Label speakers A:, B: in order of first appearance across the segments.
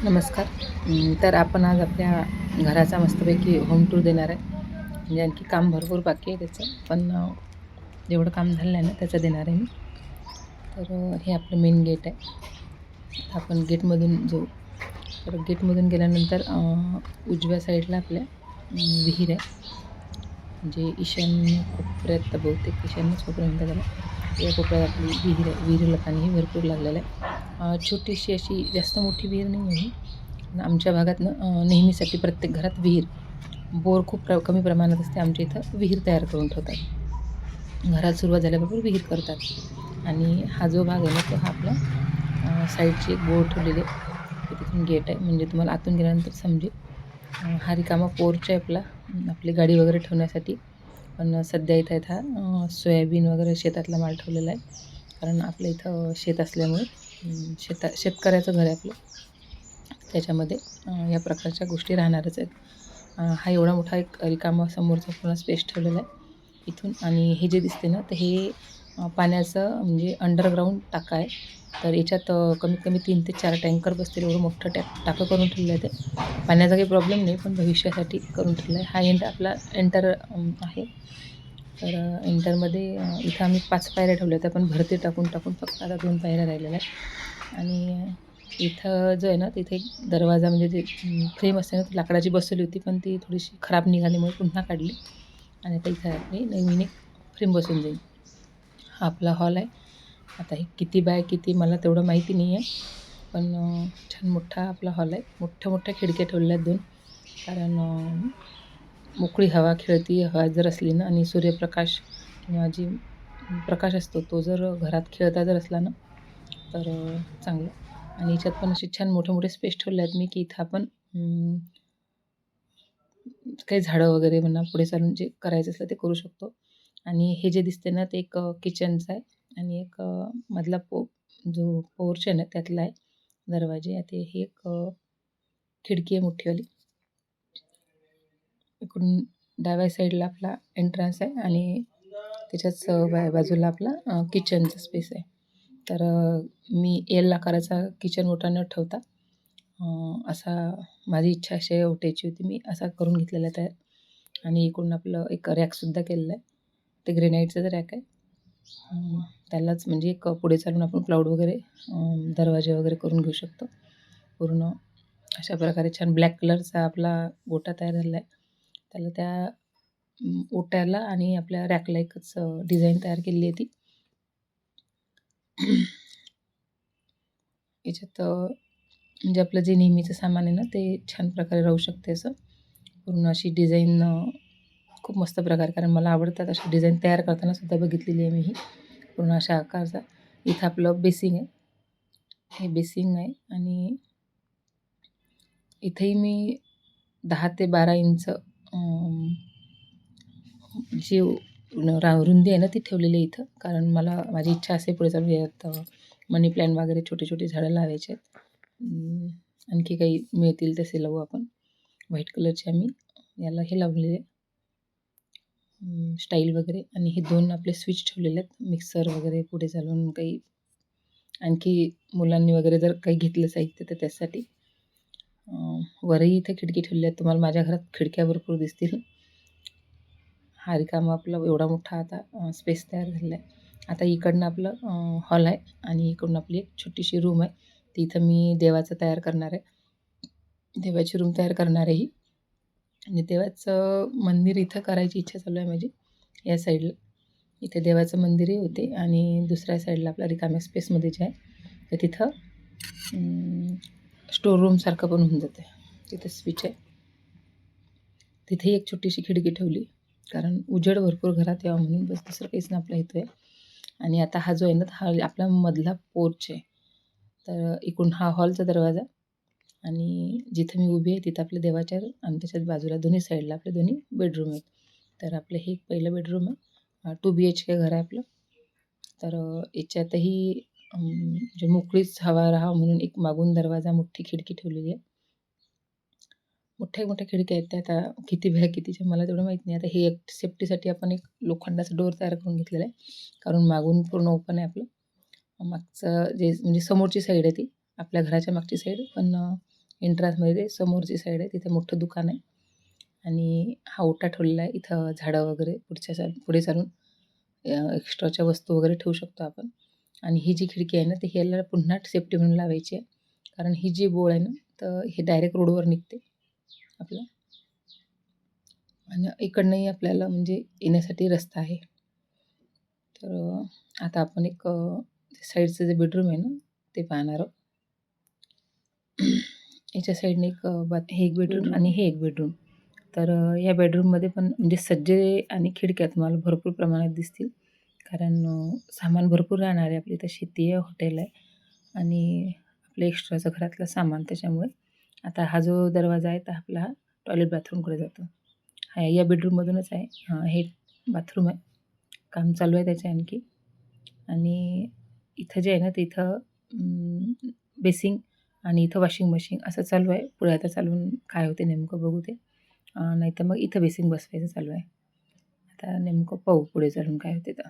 A: नमस्कार. तर आपण आज आपल्या घराचा मस्तपैकी होम टूर देणार आहे. म्हणजे आणखी काम भरपूर बाकी आहे त्याचं पण जेवढं काम झालं आहे ना त्याचं देणार आहे मी. तर हे आपलं मेन गेट आहे. आपण गेटमधून जाऊ. तर गेटमधून गेल्यानंतर उजव्या साईडला आपल्या विहीर आहे. म्हणजे ईशान्य कोपऱ्यात बहुतेक ईशान्य कोपऱ्या म्हणतात त्याला या कोपऱ्यात आपली विहीर आहे. विहिरीला पाणीही भरपूर लागलेलं आहे. छोटीशी अशी जास्त मोठी विहीर नाही आहे. आमच्या भागातनं नेहमीसाठी प्रत्येक घरात विहीर. बोर खूप प्र कमी प्रमाणात असते. आमच्या इथं विहीर तयार करून ठेवतात. घरात सुरुवात झाल्याबरोबर विहीर करतात. आणि हा जो भाग आहे ना तो हा आपला साईडची एक बोर ठेवलेली आहे. तिथून गेट आहे. म्हणजे तुम्हाला आतून गेल्यानंतर समजेल. हा रिकामा पोर्च आहे आपला. आपली गाडी वगैरे ठेवण्यासाठी. पण सध्या इथं आहेत हा सोयाबीन वगैरे शेतातला माल ठेवलेला आहे. कारण आपल्या इथं शेत असल्यामुळे शेता शेतकऱ्याचं घर आहे आपलं. त्याच्यामध्ये या प्रकारच्या गोष्टी राहणारच आहेत. हा एवढा मोठा एक रिकामा समोरचा पूर्ण स्पेस ठेवलेला आहे. इथून आणि हे जे दिसते ना तर हे पाण्याचं म्हणजे अंडरग्राऊंड टाका आहे. तर याच्यात कमीत कमी तीन ते चार टँकर बसतील एवढं मोठं टॅक टाकं करून ठेवलं आहे ते. पाण्याचा काही प्रॉब्लेम नाही पण भविष्यासाठी करून ठेवलं आहे. हा एंड आपला एंटर आहे. तर इंटरमध्ये इथं आम्ही पाच पायऱ्या ठेवल्या होत्या पण भरती टाकून टाकून फक्त आता दोन पायऱ्या राहिलेल्या आहेत. आणि इथं जो आहे ना तिथे एक दरवाजा म्हणजे जे फ्रेम असते ना ती लाकडाची बसवली होती पण ती थोडीशी खराब निघाल्यामुळे पुन्हा काढली. आणि आता इथं आपली नवीन एक फ्रेम बसून जाईल हा आपला हॉल आहे. आता हे किती बाय किती मला तेवढं माहिती नाही आहे पण छान मोठा आपला हॉल आहे. मोठ्या मोठ्या खिडक्या ठेवलेल्या आहेत दोन. कारण मोकळी हवा खेळती हवा जर असली ना आणि सूर्यप्रकाश किंवा जी प्रकाश असतो तो जर घरात खेळता जर असला ना तर चांगलं. आणि याच्यात पण असे छान मोठे मोठे स्पेस ठेवले आहेत मी की इथं आपण काही झाडं वगैरे म्हणा पुढे चालून जे करायचं असलं ते करू शकतो. आणि हे जे दिसते ना ते एक किचनचं आहे. आणि एक मधला पो जो पोर्च आहे ना त्यातला आहे दरवाजे. आता हे एक खिडकी आहे मोठीवाली. इकडून डाव्या साईडला आपला एंट्रन्स आहे आणि त्याच्याच बा बाजूला आपला किचनचा स्पेस आहे. तर मी एल आकाराचा किचन ओटा न ठेवता असा माझी इच्छा अशी आहे ओट्याची होती. मी असा करून घेतलेला तयार. आणि इकडून आपलं एक रॅकसुद्धा केलेलं आहे. ते ग्रेनाईटचं रॅक आहे. त्यालाच म्हणजे एक पुढे चालून आपण क्लाऊड वगैरे दरवाजे वगैरे करून घेऊ शकतो. पूर्ण अशा प्रकारे छान ब्लॅक कलरचा आपला गोटा तयार झाला आहे. त्याला त्या ओट्याला आणि आपल्या रॅकला एकच डिझाईन तयार केलेली आहे ती. याच्यात म्हणजे आपलं जे नेहमीचं सामान आहे ना ते छान प्रकारे राहू शकते असं. पूर्ण अशी डिझाईन खूप मस्त प्रकारे कारण मला आवडतात अशी डिझाईन तयार करताना सुद्धा बघितलेली आहे मी ही. पूर्ण अशा आकारचा. इथं आपलं बेसिंग आहे. हे बेसिंग आहे आणि इथेही मी दहा ते बारा इंच जी रा रुंदी आहे ना ती ठेवलेली आहे इथं. कारण मला माझी इच्छा असे पुढे चालू यात मनी प्लॅन वगैरे छोटे छोटे झाडं लावायचे आहेत. आणखी काही मिळतील तसे लावू आपण. व्हाईट कलरचे आम्ही याला हे लावलेले स्टाईल वगैरे. आणि हे दोन आपले स्विच ठेवलेले आहेत. मिक्सर वगैरे पुढे चालून काही आणखी मुलांनी वगैरे जर काही घेतलं साहित्य तर त्यासाठी. वरही इथे खिडकी ठेवली आहे तुम्हाला माझ्या घरात खिडक्या भरपूर दिसतील. हा रिकामा आपला एवढा मोठा आता स्पेस तयार झालेला आहे. आता इकडनं आपलं हॉल आहे आणि इकडून आपली एक छोटीशी रूम आहे. ती इथं मी देवाचं तयार करणार आहे. देवाची रूम तयार करणार आहे ही. आणि देवाचं मंदिर इथं करायची इच्छा चालू आहे माझी या साईडला इथे देवाचं मंदिरही होते आणि दुसऱ्या साईडला आपल्या रिकाम्या स्पेसमध्ये जे आहे. तर तिथं स्टोर रूमसारखं पण होऊन जाते. तिथे स्विच आहे. तिथेही एक छोटीशी खिडकी ठेवली. कारण उजेड भरपूर घरात यावं म्हणून बस दुसरं काहीच नाही आपला हेतू आहे आणि आता हा जो आहे ना हा आपला मधला पोर्च आहे. तर इकडून हा हॉलचा दरवाजा. आणि जिथं मी उभी आहे तिथं आपल्या देवाच्या आणि त्याच्यात बाजूला दोन्ही साईडला आपले दोन्ही बेडरूम आहेत. तर आपलं हे एक पहिलं बेडरूम आहे. टू बी एच के घर आहे आपलं. तर याच्यातही म्हणजे मोकळीच हवा राहा म्हणून एक मागून दरवाजा मोठी खिडकी ठेवलेली आहे. मोठ्या मोठ्या खिडक्या आहेत त्या. आता किती बाय कितीच्या मला तेवढं माहीत नाही. आता हे एक सेफ्टीसाठी आपण एक लोखंडाचा डोर तयार करून घेतलेला आहे. कारण मागून पूर्ण ओपन आहे आपलं. मागचं जे म्हणजे समोरची साईड आहे ती. आपल्या घराच्या मागची साईड पण अ, ते समोरची साईड आहे. तिथे मोठं दुकान आहे. आणि हा ओटा ठेवलेला आहे. इथं झाडं वगैरे पुढच्या चाल पुढे चालून एक्स्ट्राच्या वस्तू वगैरे ठेवू शकतो आपण. आणि ही जी खिडकी आहे ना ती ह्याला पुन्हा सेफ्टी म्हणून लावायची आहे. कारण ही जी बोळ आहे ना तर हे डायरेक्ट रोडवर निघते आपलं. आणि इकडनंही आपल्याला म्हणजे येण्यासाठी रस्ता आहे. तर आता आपण एक साईडचं जे बेडरूम आहे ना ते पाहणार आहोत. याच्या साईडने एक बाथ हे एक बेडरूम आणि हे एक बेडरूम तर या बेडरूममध्ये पण म्हणजे सज्जे आणि खिडक्या तुम्हाला भरपूर प्रमाणात दिसतील. कारण सामान भरपूर राहणार आहे आपली इथं शेती आहे हॉटेल आहे आणि आपलं एक्स्ट्राचं घरातलं सामान त्याच्यामुळे. आता हा जो दरवाजा आहे तर आपला हा टॉयलेट बाथरूमकडे जातो. हा या बेडरूममधूनच आहे. हां हे बाथरूम आहे. काम चालू आहे त्याचे आणखी. आणि इथं जे आहे ना ते इथं बेसिंग आणि इथं वॉशिंग मशीन असं चालू आहे. पुढे आता चालून काय होते नेमकं बघू ते. नाही तर मग इथं बेसिंग बसवायचं चालू आहे. आता नेमकं पाहू पुढे चालून काय होते तर.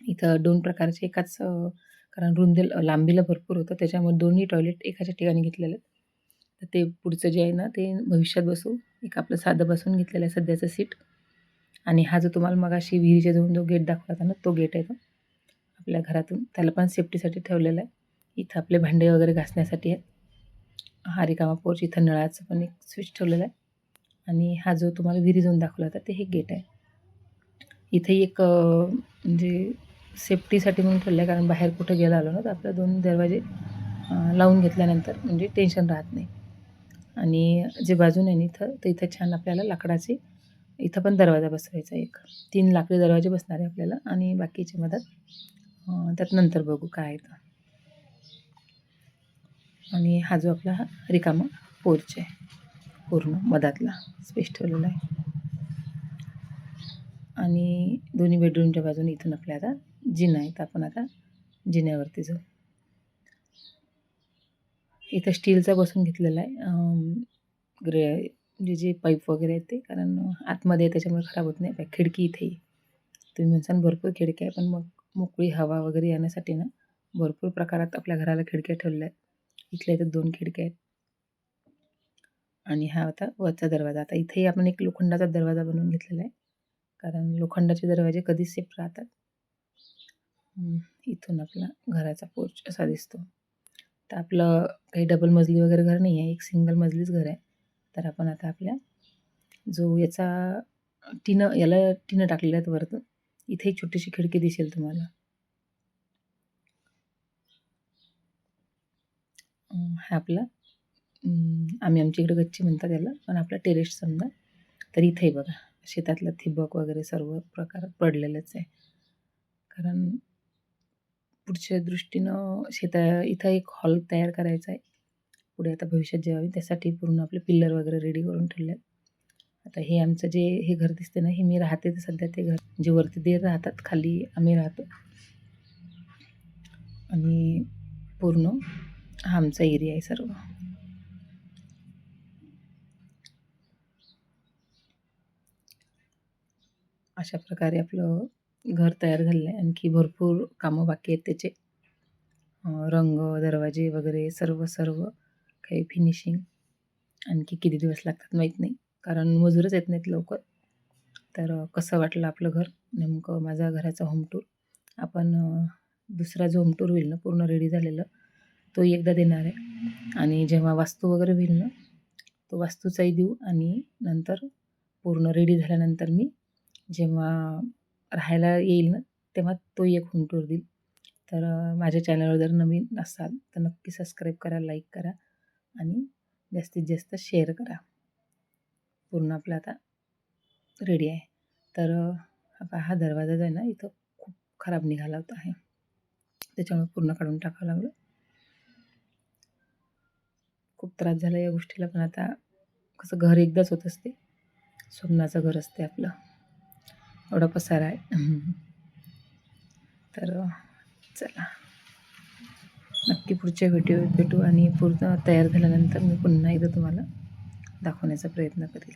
A: इथं दोन प्रकारचे एकाच कारण रुंदी लांबीला भरपूर होतं. त्याच्यामुळे दोन्ही टॉयलेट एकाच्या ठिकाणी घेतलेलं. आहेत तर ते पुढचं जे आहे ना ते भविष्यात बसू. एक आपलं साधं बसून घेतलेलं आहे सध्याचं सीट. आणि हा जो तुम्हाला मगाशी विहिरीच्या जवळ जो गेट दाखवला होता ना तो गेट आहे तो. आपल्या घरातून. त्याला पण सेफ्टीसाठी ठेवलेला आहे. इथं आपले भांडे वगैरे घासण्यासाठी आहेत हा रिकामा पोर्च इथं नळाचं पण एक स्विच ठेवलेलं आहे. आणि हा जो तुम्हाला विहिरी जाऊन दाखवला होता ते हे गेट आहे. इथे एक म्हणजे सेफ्टीसाठी म्हणून ठेवलं आहे कारण बाहेर कुठं गेला आलो ना तर आपलं दोन दरवाजे लावून घेतल्यानंतर म्हणजे टेन्शन राहत नाही. आणि जे बाजूने आहे ना इथं तर इथं छान आपल्याला लाकडाचे इथं पण दरवाजा बसवायचा आहे एक. तीन लाकडी दरवाजे बसणार आहे आपल्याला आणि बाकीची मधात त्यात नंतर बघू काय आहे तर आणि हा जो आपला हा रिकामा पोर्च आहे पूर्ण मधातला स्पेस ठेवलेला आहे. आणि दोन्ही बेडरूमच्या बाजूने इथून आपल्या आता जिना आहेत आपण आता जिन्यावरती जाऊ. इथं स्टीलचा बसून घेतलेला आहे. ग्रे म्हणजे जे पाईप वगैरे आहेत ते कारण आतमध्ये आहे त्याच्यामुळे खराब होत नाही. खिडकी इथे तुम्ही म्हणसान भरपूर खिडक्या आहे पण मग मोकळी हवा वगैरे येण्यासाठी ना भरपूर प्रकारात आपल्या घराला खिडक्या ठेवल्या आहेत. इथल्या इथं दोन खिडक्या आहेत. आणि हा होता वरचा दरवाजा. आता इथेही आपण एक लोखंडाचा दरवाजा बनवून घेतलेला आहे. कारण लोखंडाचे दरवाजे कधीच सेफ राहतात. इथून आपला घराचा पोर्च असा दिसतो. तर आपलं काही डबल मजली वगैरे घर नाही आहे एक सिंगल मजलीच घर आहे. तर आपण आता आपल्या जो याचा टिनं याला टिनं टाकलेल्या आहेत वरतून. इथे एक छोटीशी खिडकी दिसेल तुम्हाला. हा आपला आम्ही आमच्या इकडे गच्ची म्हणतात याला पण आपला टेरेस समजा. तर इथे बघा शेतातलं ठिबक वगैरे सर्व प्रकार पडलेलंच आहे. कारण पुढच्या दृष्टीनं शेता इथं एक हॉल तयार करायचा आहे. पुढे आता भविष्यात जेव्हा त्यासाठी पूर्ण आपले पिल्लर वगैरे रेडी करून ठेवले आहेत आता हे आमचं जे हे घर दिसते ना हे मी राहते तर सध्या ते घर. जे वरती देर राहतात खाली आम्ही राहतो. आणि पूर्ण हा आमचा एरिया आहे सर्व. अशा प्रकारे आपलं घर तयार झालेलं आहे. आणखी भरपूर कामं बाकी आहेत त्याचे. रंग दरवाजे वगैरे सर्व सर्व काही फिनिशिंग आणखी किती दिवस लागतात माहीत नाही. कारण मजूरच येत नाहीत लवकर. तर कसं वाटलं आपलं घर? नेमकं माझा घराचा होम टूर आपण दुसरा जो होम टूर होईल ना पूर्ण रेडी झालेलं तो एकदा देणार आहे. आणि जेव्हा वास्तू वगैरे होईल ना तो वास्तूचाही देऊ आणि नंतर पूर्ण रेडी झाल्यानंतर मी जेव्हा राहायला येईल ना तेव्हा तोही एक होम टूर देईल. तर माझ्या चॅनलवर जर नवीन असाल तर नक्की सबस्क्राईब करा लाईक करा आणि जास्तीत जास्त शेअर करा. पूर्ण आपलं आता रेडी आहे. तर हा दरवाजा जो आहे ना इथं खूप खराब निघाला होता आहे. त्याच्यामुळे पूर्ण काढून टाकावं लागलं. खूप त्रास झाला या गोष्टीला पण आता कसं घर एकदाच होत असते. स्वप्नाचं घर असते आपलं. एवढा पसारा आहे. तर चला. नक्की पुढच्या व्हिडिओ भेटू आणि पूर्ण तयार झाल्यानंतर मी पुन्हा एकदा तुम्हाला दाखवण्याचा प्रयत्न करेल